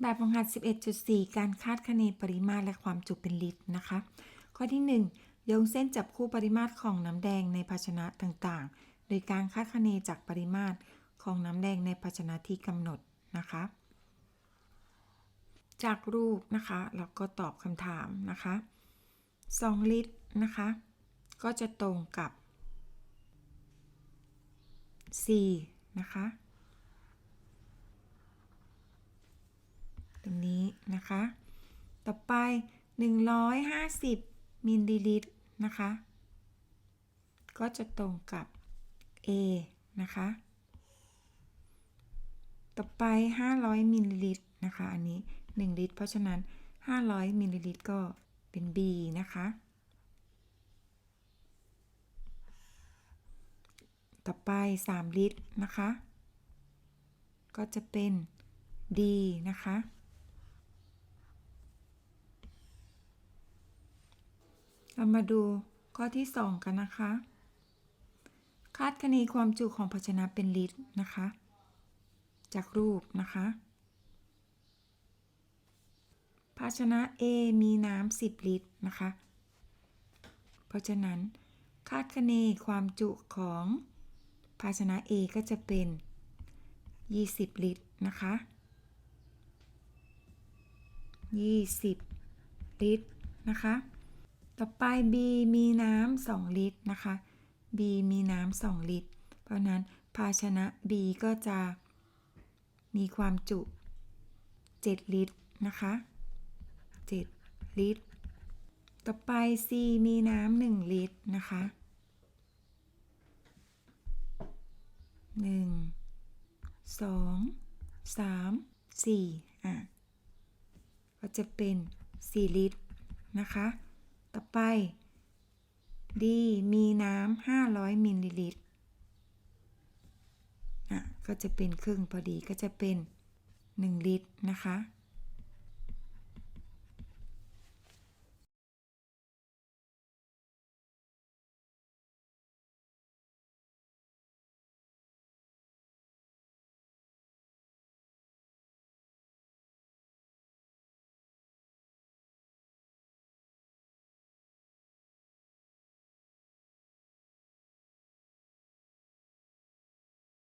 แบบของหัด 11.4 การคาดคะเนปริมาตรและความจุเป็นลิตรนะคะ ข้อที่ 1 โยงเส้นจับคู่ปริมาตรของน้ำแดงในภาชนะต่างๆ โดยการคาดคะเนจากปริมาตรของน้ำแดงในภาชนะที่กำหนดนะคะ จากรูปนะคะเราก็ตอบคำถามนะคะ 2 ลิตรนะคะ ก็จะตรงกับ 4 นะคะ ตรง นี้นะคะ ต่อไป 150 มิลลิลิตรนะคะ ก็จะตรงกับ A นะคะ ต่อไป 500 มิลลิลิตรนะคะ อันนี้ 1 ลิตร เพราะฉะนั้น 500 มิลลิลิตรก็เป็น B นะคะ ต่อไป 3 ลิตรนะคะ ก็จะเป็น D นะคะ เรามาดูข้อที่ 2 กันนะคะ คาดคะเนความจุของภาชนะเป็นลิตรนะคะ จากรูปนะคะ ภาชนะ A มีน้ำ10 ลิตรนะคะ เพราะฉะนั้น คาดคะเนความจุของภาชนะ A ก็จะเป็น 20 ลิตรนะคะ 20 ลิตรนะคะ ต่อไป B มีน้ำ2ลิตรนะคะ B มีน้ำ2ลิตร เพราะนั้นภาชนะ B ก็จะมีความจุ 7 ลิตรนะคะ 7 ลิตร ต่อไป C มีน้ำ1ลิตรนะคะ 1 2 3 4อะก็จะเป็น 4 ลิตรนะคะ ต่อไป D มีน้ำ500มิลลิลิตรอะก็จะเป็นครึ่งพอดีก็จะเป็น 1 ลิตรนะคะ